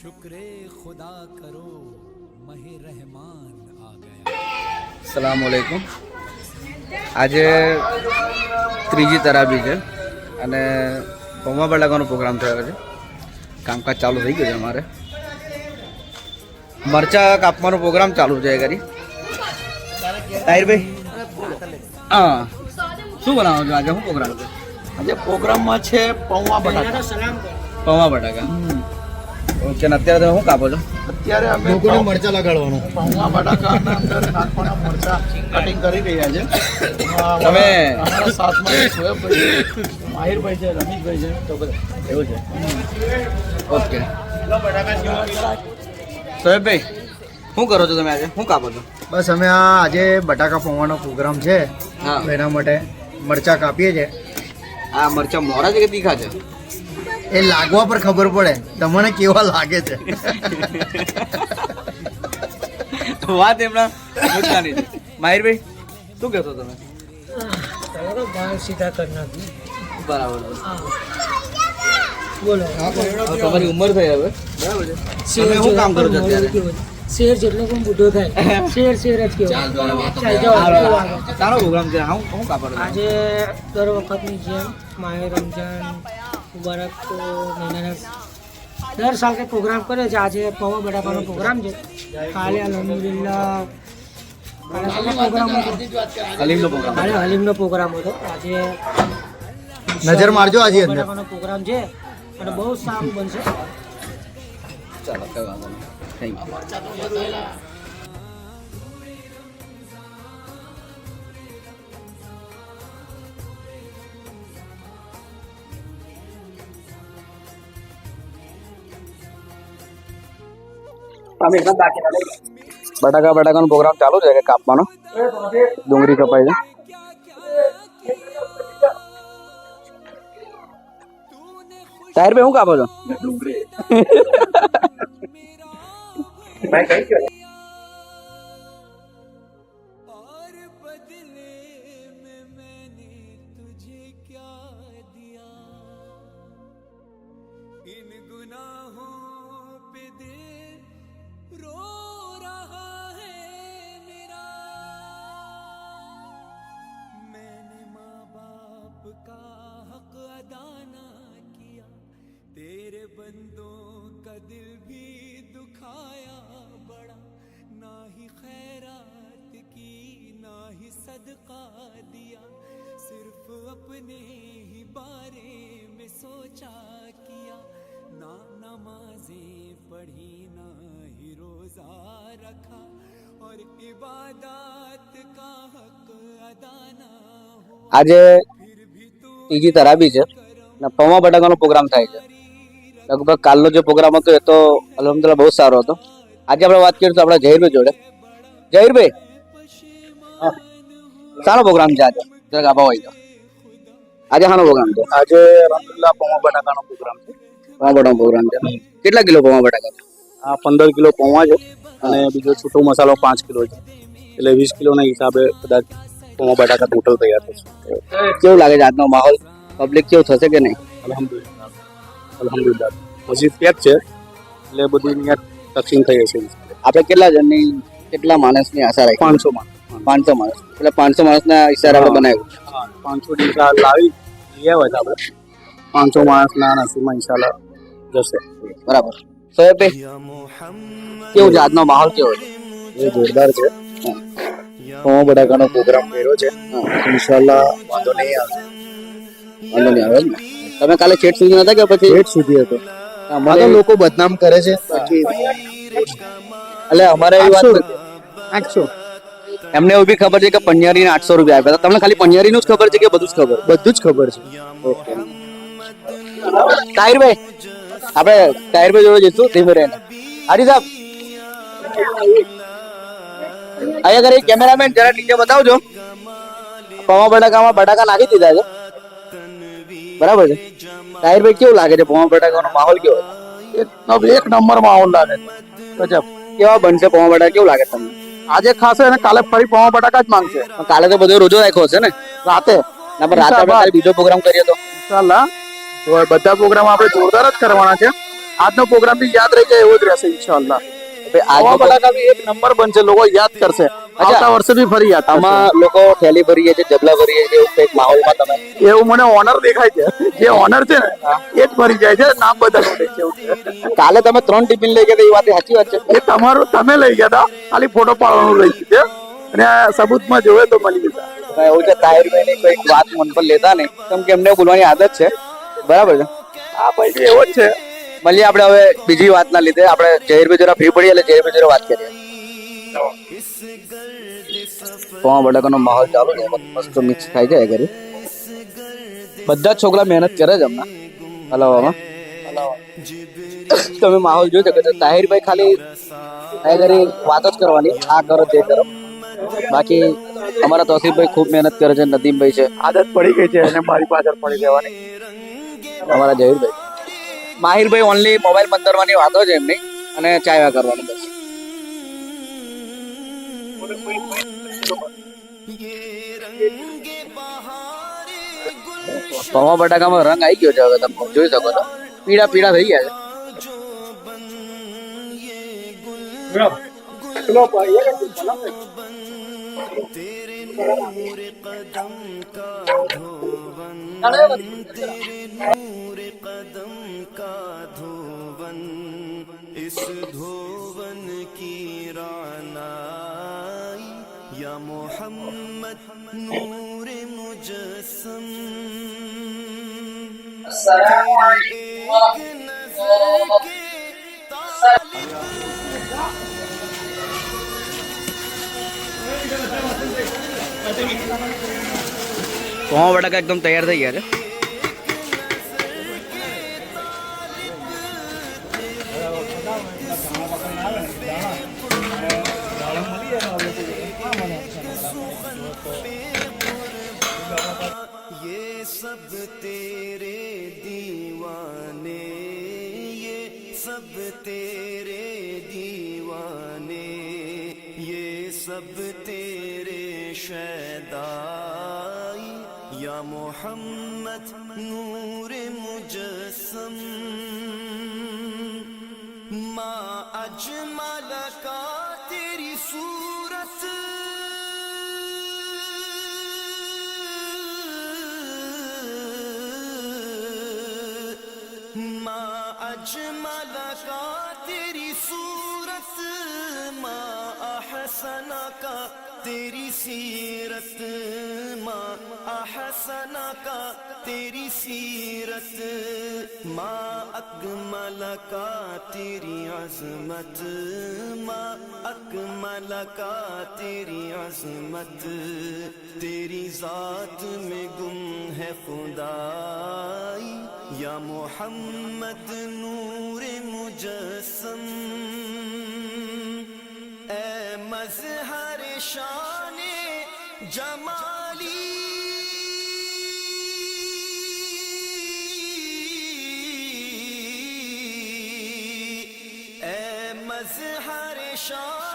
શુક્રે ખુદા કરો મહે રહેમાન આ ગયા સલામ અલેકુમ આજે ત્રીજી તરાબી છે અને પૌમા લાગવાનો પ્રોગ્રામ થયો છે કામકાજ ચાલુ થઈ ગયું છે અમારે મરચા કાપવાનો પ્રોગ્રામ ચાલુ છે કરી તાહિરભાઈ હા શું બનાવો છો? આજે શું પ્રોગ્રામ આજે પ્રોગ્રામમાં છે પૌવા બટાકા. પૌવા બટાકા. ઓકે ને અત્યારે તમે શું કાપો છો? અત્યારે અમે મરચા લગાડવાનું. પૌવા બટાકાના અંદર નાખવાના મરચા કટિંગ કરી રહ્યા છે. તમે અમારા સાથમાં સોએબભાઈ છે, માહિરભાઈ છે રમીશભાઈ છે તો બધા એવું છે. ઓકે. સોહેબભાઈ શું કરો છો તમે આજે? શું કાપો છો? બસ અમે આ આજે બટાકા પૌવાનો પ્રોગ્રામ છે. હા. એના માટે મરચા કાપીએ છે આ મરચા મોરા છે કે તીખા છે? એ લાગવા પર ખબર પડે. તમને કેવા લાગે છે? વાત એમના મુદ્દાની છે. માહિરભાઈ શું કહેશો તમે? સીધા કરી નાખી બરાબર બોલો. તમારી ઉંમર થઈ હવે. બરાબર છે. તમે શું કામ કરો છો અત્યારે? શેર જેટલો પણ બુઢો થાય. શેર શેર જ કેવો. સારો પ્રોગ્રામ છે. હું હું કાપડ આજે દર વખતની જેમ માહે રમજાન મુબારક મહિનાના દર સાલ કંઈક પ્રોગ્રામ કરે છે. આજે પૌવા બટાકાનો પ્રોગ્રામ છે. કાલે અલહમદુલિલ્લા કાલે હલીમનો પ્રોગ્રામ હતો. આજે નજર મારજો આજે બટાકાનો પ્રોગ્રામ છે. અને બહુ સારું બનશે. ચાલો થેન્ક યુ બટાકા બટાકાનો પ્રોગ્રામ ચાલુ છે કે કાપવાનો ડુંગળી કપાઈ છે તાહિર ભાઈ શું કાપો છો और આજે ત્રીજી તરાબી છે. અને પૌવા બટાકાનો પ્રોગ્રામ થાય છે. લગભગ કાલનો જે પ્રોગ્રામ હતો એ તો અલહમદુલ્લા બહુ સારો હતો. આજે આપણે વાત કરીએ તો આપણા જહીરભાઈ જોડે. જહીરભાઈ? સારો પ્રોગ્રામ છે આજે? જરાક આભા હોય તો. આજે સારો પ્રોગ્રામ છે? આજે અલહમદુલ્લા પૌવા બટાકાનો પ્રોગ્રામ છે. પૌવા બટાકાનો પ્રોગ્રામ છે. કેટલા કિલો પૌવા બટાકા આ પંદર કિલો પૌવા છે અને બીજો છૂટો મસાલો પાંચ કિલો છે. એટલે વીસ કિલોના હિસાબે કદાચ પૌવા બટાકા ટોટલ તૈયાર થશે. કેવું લાગે છે આજનો માહોલ? પબ્લિક કેવું થશે કે નહીં? અલહમદુલિલ્લાહ. અલહમદુલિલ્લાહ. મસ્જિદ પેક છે એટલે બધી અહીંયા તકસીમ થઈ હશે આપણે કેટલા જણની કેટલા માણસની આશા રાખી? પાંચસો માણસ. પાંચસો માણસ. એટલે પાંચસો માણસના હિસાબે આપણે બનાવ્યું. પાંચસો ડીસા લાવી લઈ આવ્યા આપણે. પાંચસો માણસના નસીબમાં ઇન્શાલ્લાહ જશે. બરાબર. સોએબભાઈ કેવું છે આજનો માહોલ કેવો છે? એ જોરદાર છે. પૌવા બટાકાનો પ્રોગ્રામ કર્યો છે. ઇન્શાલ્લાહ વાંધો નહીં આવે. વાંધો નહીં આવે ને? તમે કાલે છેટ સુધી નતા કે પછી? છેટ સુધી હતો. અમારે લોકો બદનામ કરે છે. બાકી એટલે અમારે એવી વાત આઠસો એમને એવું બી ખબર છે કે પંજારી આઠસો રૂપિયા આપ્યા હતા. તમને ખાલી પંજારી નું જ ખબર છે કે બધું જ ખબર? બધું જ ખબર છે. તાહિરભાઈ આપણે તાહિરભાઈ જોડે જઈશું ધીમે રહીને હાજી સાહેબ. અહીંયા આગળ કેમેરામેન જરા નીચે બતાવજો. પૌવા બટાકામાં બટાકા નાખી દીધા છે. બરાબર છે? તાહિરભાઈ કેવું લાગે છે પૌવા બટાકાનો માહોલ કેવો છે? એક એક નંબર માહોલ લાગે છે. ગજબ. કેવા બનશે પૌવા બટાકા? કેવું લાગે તમને? આજે ખાશે અને કાલે ફરી પૌવા બટાકા જ માંગશે. પણ કાલે તો બધો રોજો રાખ્યો હશે ને? રાતે. ના પણ રાતે આપણે ખાલી બીજો પ્રોગ્રામ કરીએ તો. ઇન્શાલ્લાહ. તો બધા પ્રોગ્રામ આપણે જોરદાર જ કરવાના છે. આજનો પ્રોગ્રામ બી યાદ રહી જાય એવો જ રહેશે ઇન્શાલ્લાહ આવા બટાકા બી એક નંબર બનશે લોકો યાદ કરશે. આવતા વર્ષે બી ફરી યાદ આમાં લોકો થેલી ભરીએ છે જબલા ભરીએ છે એવું કંઈક માહોલમાં તમે એવું મને ઓનર દેખાય છે. જે ઓનર છે ને એ જ ફરી જાય છે નામ છે. કાલે તમે ત્રણ ટિફિન લઈ ગયા એ વાત સાચી વાત છે? એ તમારું તમે લઈ ગયા હતા ખાલી ફોટો પાડવાનું લઈ ગયા છે. અને સબૂતમાં જોવે તો મળી જતા એવું છે તાહિર કોઈક વાત મન પર લેતા નહીં. કેમ કે એમને બોલવાની આદત છે. બરાબર છે. આ ભાઈ એવો જ છે. મળીએ આપણે હવે બીજી વાતના લીધે. આપણે જહીરભાઈ જરા ફ્રી પડીએ એટલે જહીરભાઈ જરા વાત કરીએ. પોવા બટાકાનો માહોલ ચાલુ છે. મસ્ત મિક્સ થાય છે ઘરે બધા છોકરા મહેનત કરે છે હમણાં. હલાવવામાં. તમે માહોલ જોઈ શકો છો તાહિરભાઈ ખાલી ઘરે વાત જ કરવાની. આ કરો તે કરો. બાકી અમારા તોસીફભાઈ ખૂબ મહેનત કરે છે. નદીમભાઈ છે. આદત પડી ગઈ છે અને મારી પાછળ પડી રહેવાની. અમારા જહીરભાઈ. માહિરભાઈ ઓનલી મોબાઈલ મંતરવાની વાતો છે એમની અને ચાયવા કરવાનું બસ. પૌવા બટાકામાં રંગ આવી ગયો છે હવે તમે જોઈ શકો છો. પીળા પીળા થઈ ગયા છે. تیرے نور قدم کا دھوبن تیرے نور قدم کا دھوبن اس دھوبن کی رانائی یا محمد نور مجسم۔ تیرے ایک نظر کے طالب પૌવા બટાકા એકદમ તૈયાર થઈ ગયા છે ये सब तेरे दीवाने ये सब तेरे दीवाने ये सब तेरे شدای یا محمد نور مجسم ما اجمل کا تیری صورت ما اجمل کا تیری صورت ما احسن تیری سیرت ماں احسنا کا تیری سیرت ماں اکمل کا تیری عظمت ماں اکمل کا تیری عظمت تیری ذات میں گم ہے خدائی، یا محمد نور مجسم शान जमाली ए मजहर शान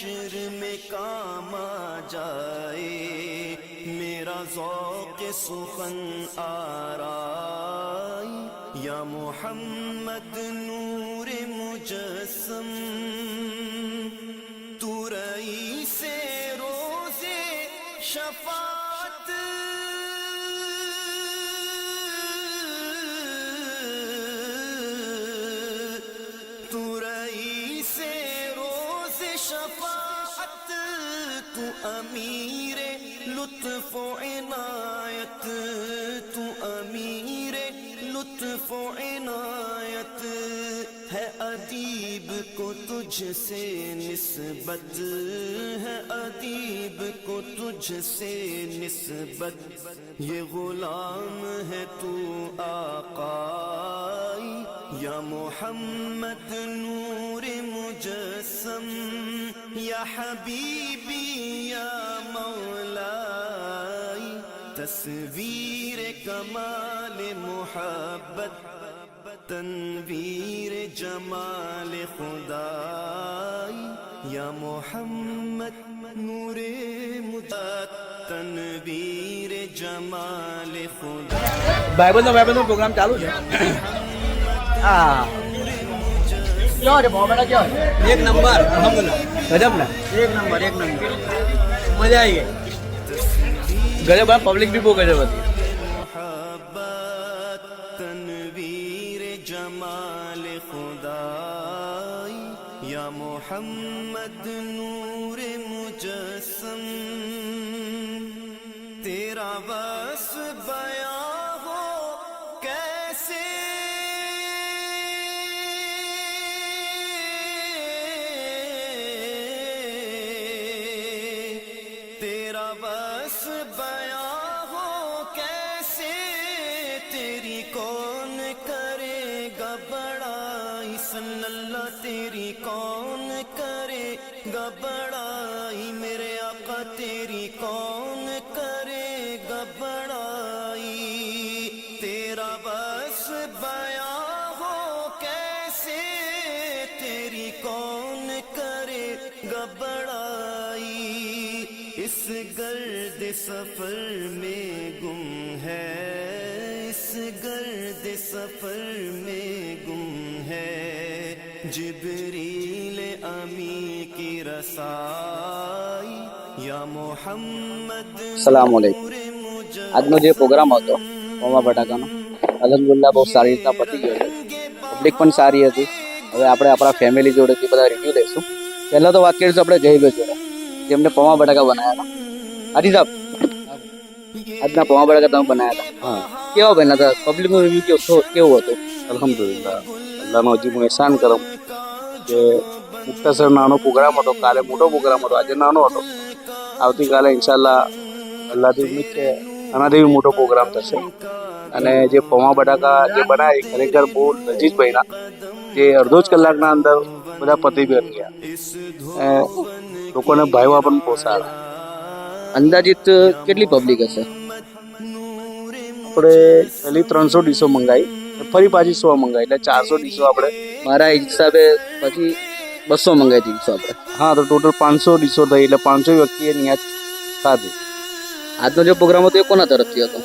حشر میں کام آ جائے میرا ذوق سخن آرائی۔ یا محمد نور مجسم تو امیر لطف و عنایت، تو امیر لطف و عنایت ہے ادیب کو تجھ سے نسبت، ہے ادیب کو تجھ سے نسبت۔ یہ غلام ہے تو آقائی، یا محمد نور مجسم۔ یا حبیبی، یا مولائی، تصویر کمال محبت، تنویر جمال خدائی، یا محمد نور مدت تنویر جمال خدا بھائی بندو بھائی بندو پروگرام چالو ہے۔ ہاں۔ ایک نمبر ہم ایک نمبر ایک نمبر مزہ آئی ہے پبلک بھی بو گز تنویر جمال خدا یمو ہم لطف بیاں ہو کیسے تیری کون کرے گا بڑائی سن اللہ، تیری کون کرے گا بڑائی میرے آقا، تیری کون کرے گا بڑائی تیرا بس بیاں ہو کیسے تیری کون کرے گبڑائی اس گل सफर में गुम है इस गर्द सफर में गुम है जिबरील अमी की रसाई या मोहम्मद સલામ વાલેકુમ नूर मुझ આજનો જે પ્રોગ્રામ હતો પૌવા બટાકાનો અલહમદુલિલ્લાહ બહુ સારી રીતના પતી ગયો છે પબ્લિક પણ સારી હતી હવે આપણે આપણા ફેમિલી જોડેથી બધા રિવ્યુ લઈશું પહેલાં તો વાત કરીશું આપણે જયભાઈ જોડે જેમને પૌવા બટાકા બનાવ્યા હતા હાજી સાહેબ આજના પૌવા બટાકા તમે બનાવ્યા હતા. હા. કેવા બન્યા હતા? પબ્લિકનો રિવ્યુ કેવો કેવો હતો? અલહમદુલિલ્લાહ. અલ્લાહનો હજી હું એહસાન કરું કે મુક્તસર નાનો પ્રોગ્રામ હતો કાલે મોટો પ્રોગ્રામ હતો આજે નાનો હતો. આવતીકાલે ઇન્શાલ્લાહ અલ્લાહથી ઉમ્મીદ છે આનાથી બી મોટો પ્રોગ્રામ થશે. અને જે પૌવા બટાકા જે બનાવે ખરેખર બહુ નજીક બન્યા. જે અડધો જ કલાકના અંદર બધા પતિ બી ગયા. લોકોને ભાઈવા પણ સારા અંદાજિત કેટલી પબ્લિક હશે? આપણે પહેલી ત્રણસો ડીશો મંગાવી ફરી પાછી સો મંગાવી એટલે ચારસો ડીશો આપણે મારા હિસાબે પછી બસો મંગાવી દીધું આપણે. હા તો ટોટલ પાંચસો ડીશો થઈ એટલે પાંચસો વ્યક્તિએ નિયાત ખાધી. આજનો જે પ્રોગ્રામ હતો એ કોના તરફથી હતો?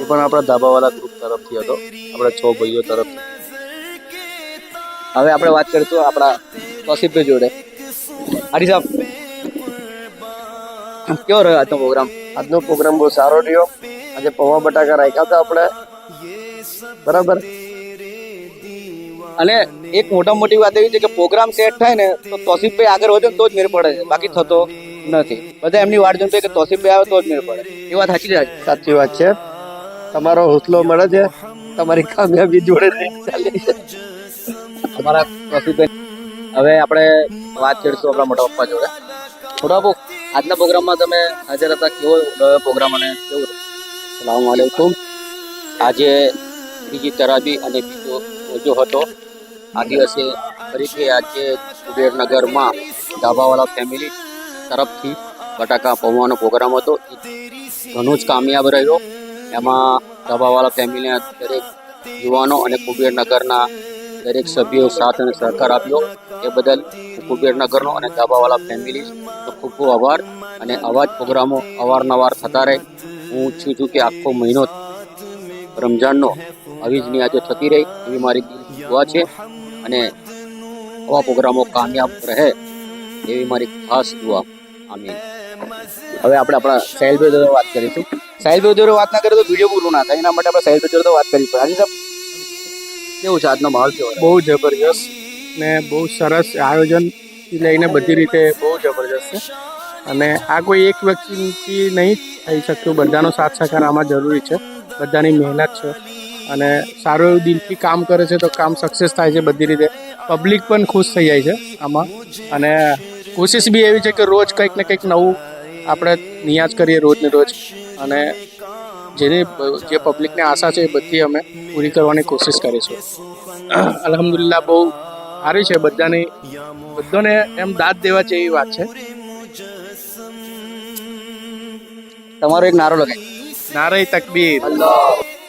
એ પણ આપણા ધાબાવાળા ગ્રુપ તરફથી હતો આપણા છ ભાઈઓ તરફથી. હવે આપણે વાત કરીશું આપણા કૌશિકભાઈ જોડે. હરી સાહેબ. કેવો રહ્યો આજનો પ્રોગ્રામ? આજનો પ્રોગ્રામ બહુ સારો રહ્યો. આજે પૌવા બટાકા રાખ્યા હતા આપણે. બરાબર? અને એક મોટા મોટી વાત એવી છે કે પ્રોગ્રામ સેટ થાય ને તો તોસીફભાઈ આગળ વધે તો જ મેળ પડે. છે બાકી થતો નથી. બધા એમની વાટ જોઈને કે તોસીફભાઈ આવે તો જ મેળ પડે. એ વાત સાચી છે સાચી વાત છે. તમારો હોસલો મળે છે. તમારી કામયાબી જોડે ચાલે છે. તમારા તોસીફભાઈ હવે આપણે વાત કરીશું આપણા મોટા પપ્પા જોડે. મોટા બાપુ આજના પ્રોગ્રામમાં તમે હાજર હતા, કેવો પ્રોગ્રામ અને કેવું સલામ આલેકુમ. આજે બીજી તરાબી અને બીજો રોજો હતો. આ દિવસે ફરીથી આજે કુબેરનગરમાં ધાબાવાળા ફેમિલી તરફથી બટાકા પૌવાનો પ્રોગ્રામ હતો. ઘણો જ કામયાબ રહ્યો. એમાં ધાબાવાળા ફેમિલીના દરેક યુવાનો અને કુબેરનગરના દરેક સભ્યોએ સાથ અને સહકાર આપ્યો. એ બદલ કુબેરનગરનો અને ધાબાવાળા ફેમિલી ખૂબ ખૂબ આભાર અને આવા જ પ્રોગ્રામો અવારનવાર થતા રહે. હું ઈચ્છું છું કે આખો મહિનો રમઝાનનો આવી જ આજે થતી રહી એવી મારી દુઆ છે અને આવા પ્રોગ્રામો કામયાબ રહે એવી મારી ખાસ દુઆ. આમીન. હવે આપણે આપણા સાહિલભાઈ જોડે વાત કરીશું. સાહિલભાઈ જોડે વાત ના કરીએ તો વીડિયો પૂરું ના થાય. એના માટે આપણે જોડે તો વાત કરી હાજી સાહેબ? કેવું છે આજનો માહોલ કેવો બહુ જબરજસ્ત ને બહુ સરસ આયોજન લઈને બધી રીતે બહુ જબરજસ્ત છે. અને આ કોઈ એક વ્યક્તિથી નહીં થઈ શકતું બધાનો સાથ સહકાર આમાં જરૂરી છે. બધાની મહેનત છે. અને સારું એવું દિલથી કામ કરે છે તો કામ સક્સેસ થાય છે બધી રીતે. પબ્લિક પણ ખુશ થઈ જાય છે આમાં. અને કોશિશ બી એવી છે કે રોજ કંઈક ને કંઈક નવું આપણે નિયાજ કરીએ રોજ ને રોજ. અને જેની જે પબ્લિકને આશા છે એ બધી અમે પૂરી કરવાની કોશિશ કરીશું. અલહમદુલિલ્લાહ બહુ સારી છે બધાની. બધાને એમ દાદ દેવા જેવી વાત છે. તમારો એક નારો લગાય નારે તકબીર. बात